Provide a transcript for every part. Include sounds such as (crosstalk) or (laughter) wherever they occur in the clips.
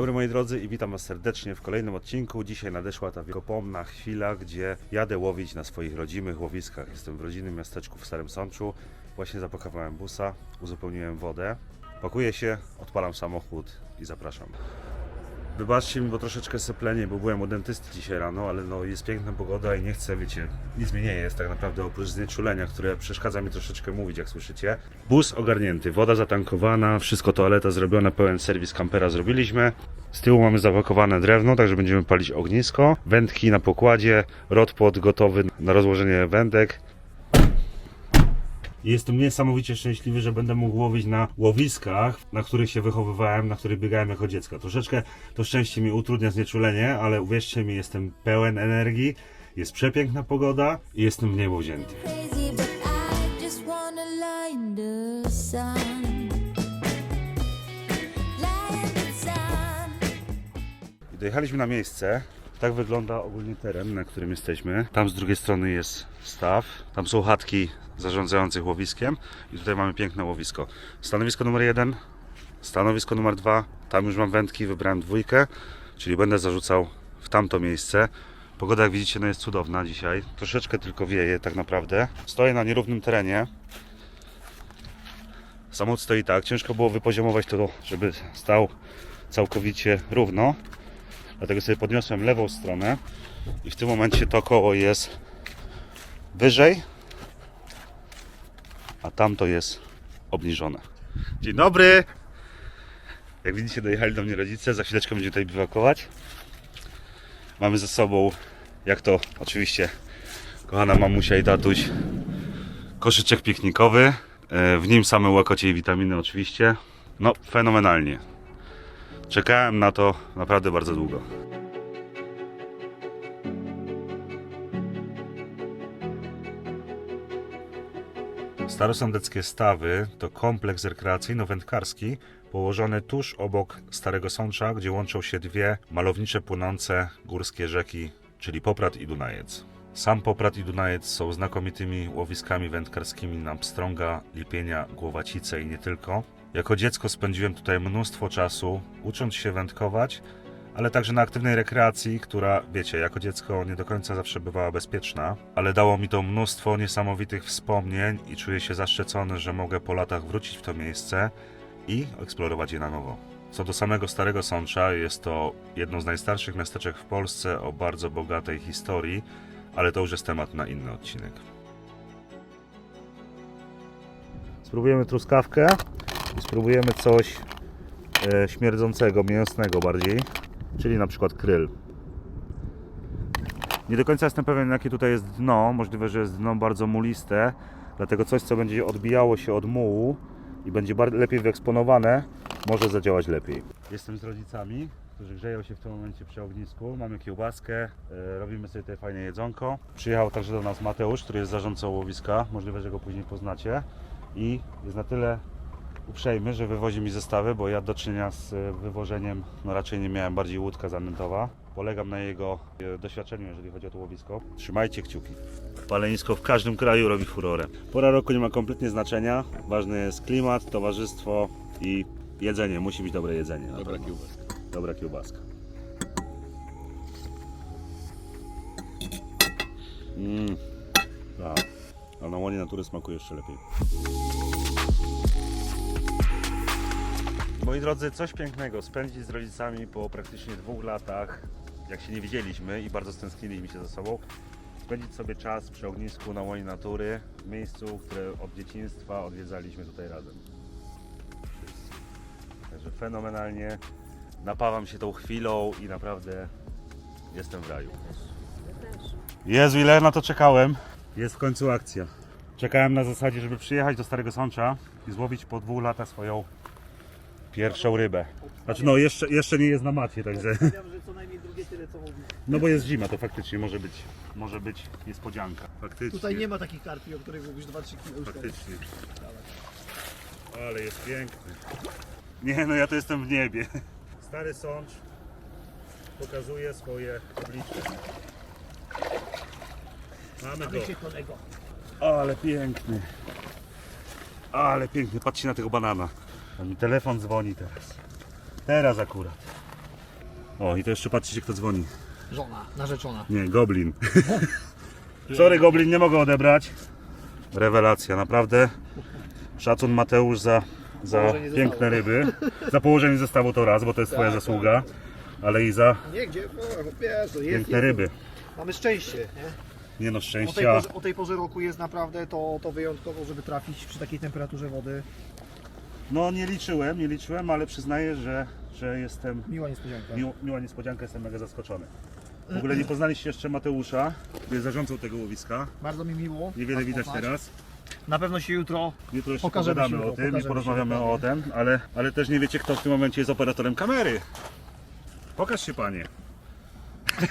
dobry moi drodzy i witam Was serdecznie w kolejnym odcinku. Dzisiaj nadeszła ta wiekopomna chwila, gdzie jadę łowić na swoich rodzimych łowiskach. Jestem w rodzinnym miasteczku w Starym Sączu. Właśnie zapakowałem busa, uzupełniłem wodę. Pakuję się, odpalam samochód i zapraszam. Wybaczcie mi, bo troszeczkę seplenie, bo byłem u dentysty dzisiaj rano, ale no jest piękna pogoda i nie chcę, wiecie, nic mi nie jest tak naprawdę oprócz znieczulenia, które przeszkadza mi troszeczkę mówić, jak słyszycie. Bus ogarnięty, woda zatankowana, wszystko toaleta zrobiona, pełen serwis kampera zrobiliśmy. Z tyłu mamy zapakowane drewno, także będziemy palić ognisko. Wędki na pokładzie, rodpot gotowy na rozłożenie wędek. Jestem niesamowicie szczęśliwy, że będę mógł łowić na łowiskach, na których się wychowywałem, na których biegałem jako dziecko. Troszeczkę to szczęście mi utrudnia znieczulenie, ale uwierzcie mi, jestem pełen energii, jest przepiękna pogoda i jestem w niebo wzięty. Dojechaliśmy na miejsce. Tak wygląda ogólnie teren, na którym jesteśmy. Tam z drugiej strony jest staw, tam są chatki zarządzających łowiskiem i tutaj mamy piękne łowisko. Stanowisko numer jeden, stanowisko numer dwa. Tam już mam wędki, wybrałem dwójkę, czyli będę zarzucał w tamto miejsce. Pogoda, jak widzicie, no jest cudowna dzisiaj. Troszeczkę tylko wieje, tak naprawdę. Stoję na nierównym terenie. Samochód stoi tak. Ciężko było wypoziomować to, żeby stał całkowicie równo. Dlatego sobie podniosłem lewą stronę i w tym momencie to koło jest wyżej, a tamto jest obniżone. Dzień dobry! Jak widzicie, dojechali do mnie rodzice. Za chwileczkę będziemy tutaj biwakować. Mamy ze sobą, jak to oczywiście kochana mamusia i tatuś, koszyczek piknikowy. E, W nim same łakocie i witaminy oczywiście. No, fenomenalnie. Czekałem na to naprawdę bardzo długo. Starosądeckie Stawy to kompleks rekreacyjno-wędkarski położony tuż obok Starego Sącza, gdzie łączą się dwie malownicze płynące górskie rzeki, czyli Poprad i Dunajec. Sam Poprad i Dunajec są znakomitymi łowiskami wędkarskimi na pstrąga, lipienia, głowacice i nie tylko. Jako dziecko spędziłem tutaj mnóstwo czasu, ucząc się wędkować, ale także na aktywnej rekreacji, która, wiecie, jako dziecko nie do końca zawsze bywała bezpieczna, ale dało mi to mnóstwo niesamowitych wspomnień i czuję się zaszczycony, że mogę po latach wrócić w to miejsce i eksplorować je na nowo. Co do samego Starego Sącza, jest to jedno z najstarszych miasteczek w Polsce o bardzo bogatej historii, ale to już jest temat na inny odcinek. Spróbujemy truskawkę spróbujemy coś e, śmierdzącego, mięsnego bardziej, czyli na przykład kryl. Nie do końca jestem pewien, jakie tutaj jest dno. Możliwe, że jest dno bardzo muliste, dlatego coś, co będzie odbijało się od mułu i będzie lepiej wyeksponowane, może zadziałać lepiej. Jestem z rodzicami, którzy grzeją się w tym momencie przy ognisku. Mamy kiełbaskę, e, robimy sobie tutaj fajne jedzonko. Przyjechał także do nas Mateusz, który jest zarządcą łowiska. Możliwe, że go później poznacie. I jest na tyle uprzejmy, że wywozi mi zestawy, bo ja do czynienia z e, wywożeniem no raczej nie miałem, bardziej łódka zanętowa. Polegam na jego e, doświadczeniu, jeżeli chodzi o to łowisko. Trzymajcie kciuki. Palenisko w każdym kraju robi furorę. Pora roku nie ma kompletnie znaczenia. Ważny jest klimat, towarzystwo i jedzenie. Musi być dobre jedzenie. Dobra kiełbaska. Dobra kiełbaska. Mmm. Tak. A na łonie natury smakuje jeszcze lepiej. Moi drodzy, coś pięknego spędzić z rodzicami po praktycznie dwóch latach, jak się nie widzieliśmy i bardzo stęskniliśmy się ze sobą. Spędzić sobie czas przy ognisku na łonie natury, w miejscu, które od dzieciństwa odwiedzaliśmy tutaj razem. Także fenomenalnie. Napawam się tą chwilą i naprawdę jestem w raju. Jezu, ile na to czekałem. Jest w końcu akcja. Czekałem na zasadzie, żeby przyjechać do Starego Sącza i złowić po dwóch latach swoją pierwszą rybę. Znaczy no, jeszcze, jeszcze nie jest na macie, także... Wiem, że co najmniej drugie tyle co mówi. No bo jest zima, to faktycznie może być, może być niespodzianka. Faktycznie. Tutaj nie ma takich karpi, o których mówisz 2-3 kg. Faktycznie. Ale jest piękny. Nie no, ja to jestem w niebie. Stary sącz pokazuje swoje oblicze. Mamy go. Mamy się kolego. Ale piękny. Ale piękny. Patrzcie na tego banana. Mi telefon dzwoni teraz. Teraz akurat. O, i to jeszcze patrzcie, kto dzwoni. Żona, narzeczona. Nie, Goblin. (laughs) Sorry, Goblin, nie mogę odebrać. Rewelacja, naprawdę. Szacun Mateusz za, za Położenie piękne zestawu. ryby. Za położenie zestawu to raz, bo to jest Twoja Tak, zasługa. Ale i za Nie, gdzie? O, jest, piękne jest. ryby. Mamy szczęście, nie? Nie no, O tej, szczęścia. porze, o tej porze roku jest naprawdę to, to wyjątkowo, żeby trafić przy takiej temperaturze wody. No nie liczyłem, nie liczyłem, ale przyznaję, że, że jestem Miła niespodzianka. miło, miła niespodzianka, jestem mega zaskoczony. W ogóle nie poznaliście jeszcze Mateusza, który jest zarządcą tego łowiska. Bardzo mi miło. Niewiele was widać poznać. teraz. Na pewno się jutro Jutro jeszcze Pokażemy pogadamy się o jutro, tym i pokażemy porozmawiamy się o tym, ale, ale też nie wiecie, kto w tym momencie jest operatorem kamery. Pokaż się panie. (laughs)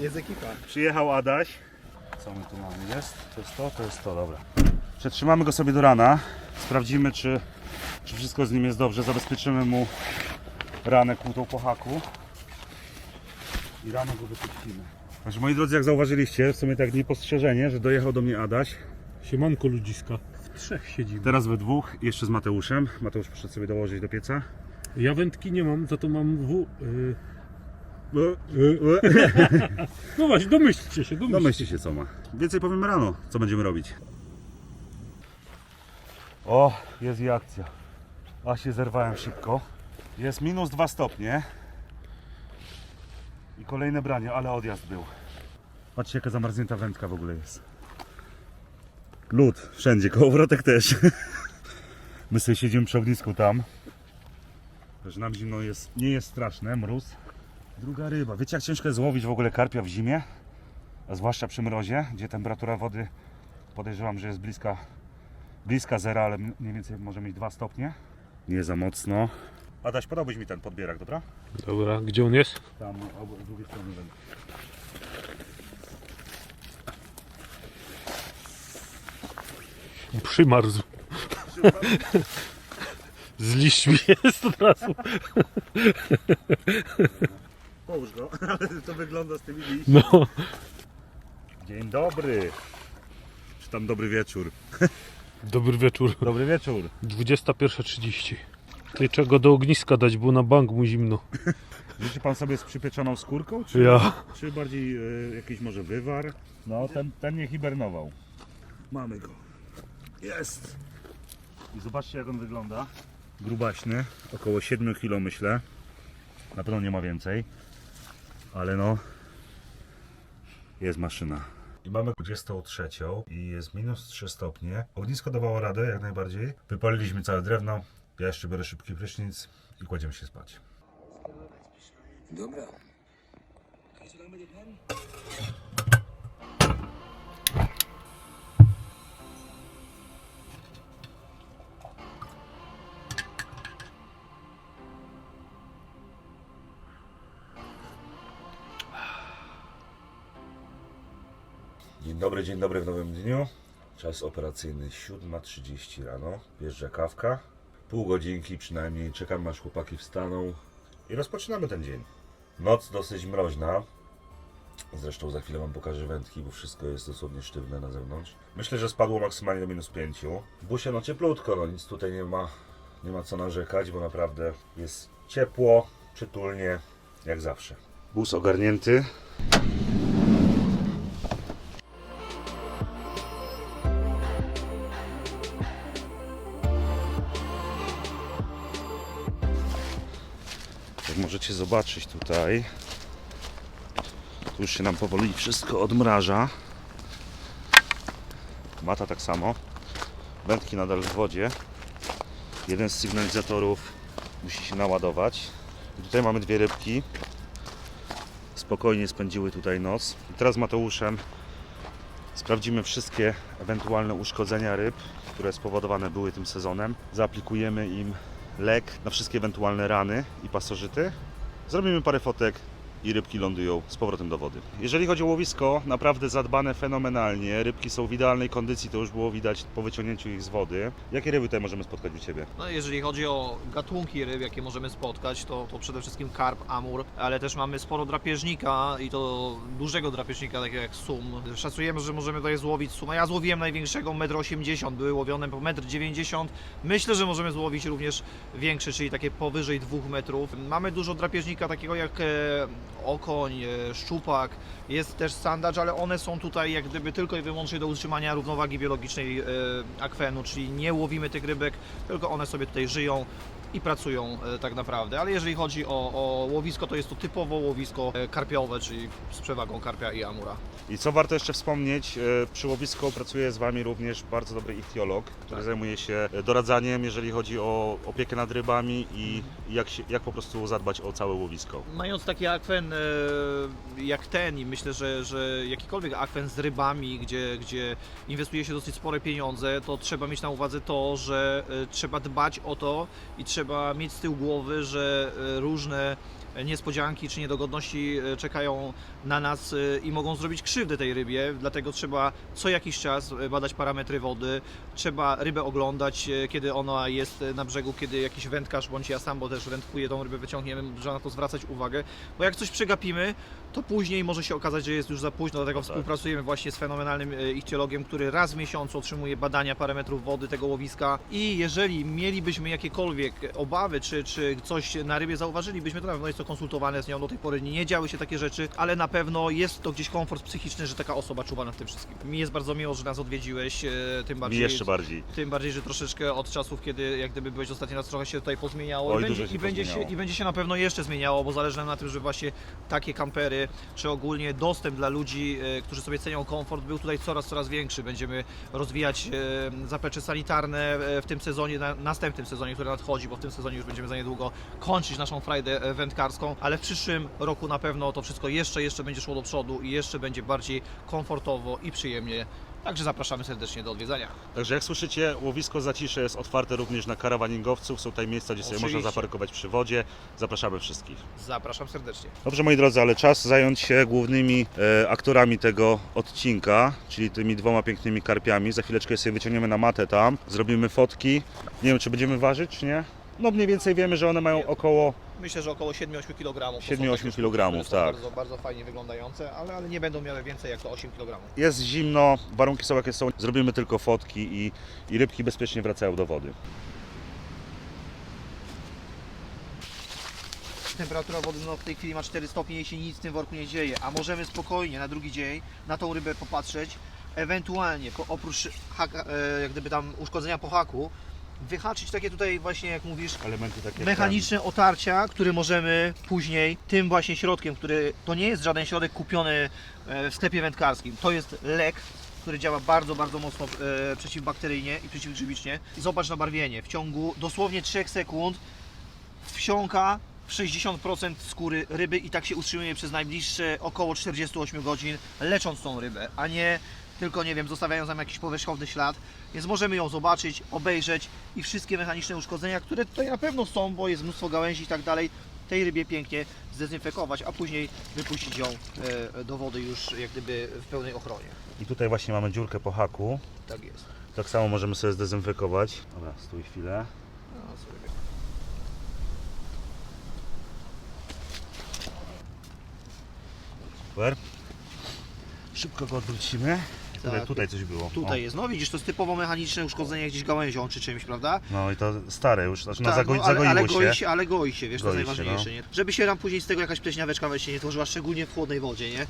jest ekipa. Przyjechał Adaś. Co my tu mamy? Jest? To jest to? To jest to, dobra. Przetrzymamy go sobie do rana. Sprawdzimy, czy, czy wszystko z nim jest dobrze. Zabezpieczymy mu ranę kłutą po haku. I rano go wypuścimy. Także moi drodzy, jak zauważyliście, w sumie tak niepostrzeżenie, że dojechał do mnie Adaś. Siemanko ludziska. W trzech siedzimy. Teraz we dwóch, jeszcze z Mateuszem. Mateusz poszedł sobie dołożyć do pieca. Ja wędki nie mam, za to mam w... y, (laughs) No właśnie, domyślcie się, domyślcie. Domyślcie się co ma. Więcej powiemy rano, co będziemy robić. O, jest i akcja. A się zerwałem szybko. Jest minus 2 stopnie. I kolejne branie, ale odjazd był. Patrzcie jaka zamarznięta wędka w ogóle jest. Lód wszędzie, kołowrotek też. (laughs) My sobie siedzimy przy ognisku tam. Że nam zimno jest, nie jest straszne, mróz. Druga ryba. Wiecie jak ciężko jest złowić w ogóle karpia w zimie? A zwłaszcza przy mrozie, gdzie temperatura wody podejrzewam, że jest bliska, bliska zera, ale mniej więcej może mieć 2 stopnie. Nie za mocno. Adaś, podałbyś mi ten podbierak, dobra? Dobra, gdzie on jest? Tam, albo z drugiej strony będę. Przymarzł. (laughs) Z liśćmi jest od razu. Połóż go, (laughs) ale to wygląda z tymi liśćmi. No. Dzień dobry. Czy tam dobry wieczór? Dobry wieczór. Dobry wieczór. 21.30. Ty czego do ogniska dać, bo na bank mu zimno. Życzy pan sobie z przypieczoną skórką? Czy, Ja. czy bardziej e, jakiś może wywar? No, ten, ten nie hibernował. Mamy go. Jest! I zobaczcie jak on wygląda. Grubaśny, około 7 kg myślę. Na pewno nie ma więcej. Ale no, jest maszyna. I mamy 23 i jest minus 3 stopnie. Ognisko dawało radę jak najbardziej. Wypaliliśmy całe drewno. Ja jeszcze biorę szybki prysznic i kładziemy się spać. Dobry, dzień dobry w nowym dniu. Czas operacyjny 7.30 rano. Wjeżdża kawka. Pół godzinki przynajmniej. Czekam aż chłopaki wstaną. I rozpoczynamy ten dzień. Noc dosyć mroźna. Zresztą za chwilę Wam pokażę wędki, bo wszystko jest dosłownie sztywne na zewnątrz. Myślę, że spadło maksymalnie do minus 5. W busie no cieplutko, no nic tutaj nie ma, nie ma co narzekać, bo naprawdę jest ciepło, przytulnie, jak zawsze. Bus ogarnięty. Możecie zobaczyć tutaj, tu już się nam powoli wszystko odmraża. Mata tak samo. Wędki nadal w wodzie. Jeden z sygnalizatorów musi się naładować. I tutaj mamy dwie rybki. Spokojnie spędziły tutaj noc. I teraz Mateuszem sprawdzimy wszystkie ewentualne uszkodzenia ryb, które spowodowane były tym sezonem. Zaaplikujemy im lek na wszystkie ewentualne rany i pasożyty. Zrobimy parę fotek i rybki lądują z powrotem do wody. Jeżeli chodzi o łowisko, naprawdę zadbane fenomenalnie. Rybki są w idealnej kondycji, to już było widać po wyciągnięciu ich z wody. Jakie ryby tutaj możemy spotkać u Ciebie? No, jeżeli chodzi o gatunki ryb, jakie możemy spotkać, to, to przede wszystkim karp, amur, ale też mamy sporo drapieżnika i to dużego drapieżnika, takiego jak sum. Szacujemy, że możemy tutaj złowić suma. Ja złowiłem największego 1,80 m, były łowione po 1,90 m. Myślę, że możemy złowić również większy, czyli takie powyżej 2 metrów. Mamy dużo drapieżnika takiego jak e, okoń, e, szczupak, jest też sandacz, ale one są tutaj jak gdyby tylko i wyłącznie do utrzymania równowagi biologicznej e, akwenu, czyli nie łowimy tych rybek, tylko one sobie tutaj żyją i pracują e, tak naprawdę. Ale jeżeli chodzi o, o łowisko, to jest to typowo łowisko e, karpiowe, czyli z przewagą karpia i amura. I co warto jeszcze wspomnieć, e, przy łowisku pracuje z Wami również bardzo dobry ichtiolog, który Tak. zajmuje się doradzaniem, jeżeli chodzi o opiekę nad rybami i jak, się, jak po prostu zadbać o całe łowisko. Mając taki akwen jak ten i myślę, że, że jakikolwiek akwen z rybami, gdzie, gdzie inwestuje się dosyć spore pieniądze, to trzeba mieć na uwadze to, że trzeba dbać o to i trzeba mieć z tyłu głowy, że e, różne niespodzianki czy niedogodności e, czekają na nas e, i mogą zrobić krzywdę tej rybie, dlatego trzeba co jakiś czas badać parametry wody, trzeba rybę oglądać, kiedy ona jest na brzegu, kiedy jakiś wędkarz bądź ja sam, bo też wędkuję tą rybę, wyciągniemy, trzeba na to zwracać uwagę, bo jak coś przegapimy, to później może się okazać, że jest już za późno, dlatego tak. współpracujemy właśnie z fenomenalnym e, ichtiologiem, który raz w miesiącu otrzymuje badania parametrów wody tego łowiska i jeżeli mielibyśmy jakiekolwiek obawy, czy, czy coś na rybie zauważylibyśmy, to na pewno jest to konsultowane z nią, do tej pory nie działy się takie rzeczy, ale na pewno jest to gdzieś komfort psychiczny, że taka osoba czuwa nad tym wszystkim. Mi jest bardzo miło, że nas odwiedziłeś, e, tym Mi bardziej... jeszcze bardziej. Tym bardziej, że troszeczkę od czasów, kiedy jak gdyby byłeś ostatni raz, trochę się tutaj pozmieniało Oj, i, będzie, się i, będzie się, i będzie się na pewno jeszcze zmieniało, bo zależy nam na tym, że właśnie takie kampery, czy ogólnie dostęp dla ludzi, e, którzy sobie cenią komfort, był tutaj coraz, coraz większy. Będziemy rozwijać e, zaplecze sanitarne e, w tym sezonie, na następnym sezonie, który nadchodzi, bo w tym sezonie już będziemy za niedługo kończyć naszą frajdę wędkarską, ale w przyszłym roku na pewno to wszystko jeszcze, jeszcze będzie szło do przodu i jeszcze będzie bardziej komfortowo i przyjemnie. Także zapraszamy serdecznie do odwiedzania. Także jak słyszycie, łowisko Zacisze jest otwarte również na karawaningowców. Są tutaj miejsca, gdzie sobie Oczywiście. można zaparkować przy wodzie. Zapraszamy wszystkich. Zapraszam serdecznie. Dobrze moi drodzy, ale czas zająć się głównymi e, aktorami tego odcinka, czyli tymi dwoma pięknymi karpiami. Za chwileczkę sobie wyciągniemy na matę tam, zrobimy fotki. Nie wiem, czy będziemy ważyć, czy nie? No mniej więcej wiemy, że one mają około Myślę, że około 7-8 kg. 7-8 kg, tak. Bardzo, bardzo fajnie wyglądające, ale, ale nie będą miały więcej jak to 8 kg. Jest zimno, warunki są jakie są, zrobimy tylko fotki i, i rybki bezpiecznie wracają do wody. Temperatura wody no, w tej chwili ma 4 stopnie i się nic w tym worku nie dzieje, a możemy spokojnie na drugi dzień na tą rybę popatrzeć, ewentualnie po, oprócz haka, e, jak gdyby tam uszkodzenia po haku, wyhaczyć takie tutaj właśnie jak mówisz Elementy takie mechaniczne otarcia, które możemy później tym właśnie środkiem, który to nie jest żaden środek kupiony e, w sklepie wędkarskim, to jest lek, który działa bardzo, bardzo mocno e, przeciwbakteryjnie i przeciwgrzybicznie. I zobacz nabarwienie, w ciągu dosłownie 3 sekund wsiąka w 60% skóry ryby i tak się utrzymuje przez najbliższe około 48 godzin, lecząc tą rybę, a nie tylko, nie wiem, zostawiając nam jakiś powierzchowny ślad. Więc możemy ją zobaczyć, obejrzeć i wszystkie mechaniczne uszkodzenia, które tutaj na pewno są, bo jest mnóstwo gałęzi i tak dalej, tej rybie pięknie zdezynfekować, a później wypuścić ją e, do wody już jak gdyby w pełnej ochronie. I tutaj właśnie mamy dziurkę po haku. Tak jest. Tak samo możemy sobie zdezynfekować. Dobra, stój chwilę. No, sobie Super. Szybko go odwrócimy. Tutaj, Tak. tutaj coś było. Tutaj O. jest, no widzisz, to jest typowo mechaniczne uszkodzenie gdzieś gałęzią czy czymś, prawda? No i to stare już, znaczy no, Tak, zagoi, no, ale, zagoiło ale się. goi się. Ale goi się, wiesz, to Goi jest się, no. najważniejsze, nie? Żeby się nam później z tego jakaś pleśniaweczka weź się nie tworzyła, szczególnie w chłodnej wodzie, nie?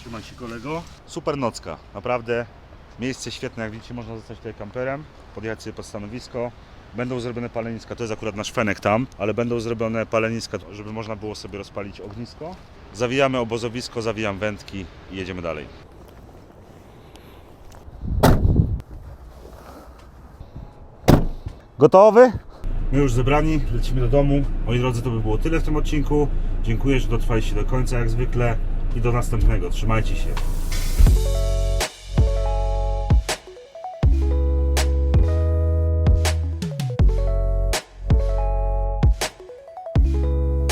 Trzymaj się kolego. Super nocka, naprawdę. Miejsce świetne, jak widzicie, można zostać tutaj kamperem, podjechać sobie pod stanowisko. Będą zrobione paleniska, to jest akurat nasz fenek tam, ale będą zrobione paleniska, żeby można było sobie rozpalić ognisko. Zawijamy obozowisko, zawijam wędki i jedziemy dalej. Gotowy? My już zebrani, lecimy do domu. Moi drodzy, to by było tyle w tym odcinku. Dziękuję, że dotrwaliście do końca jak zwykle i do następnego. Trzymajcie się.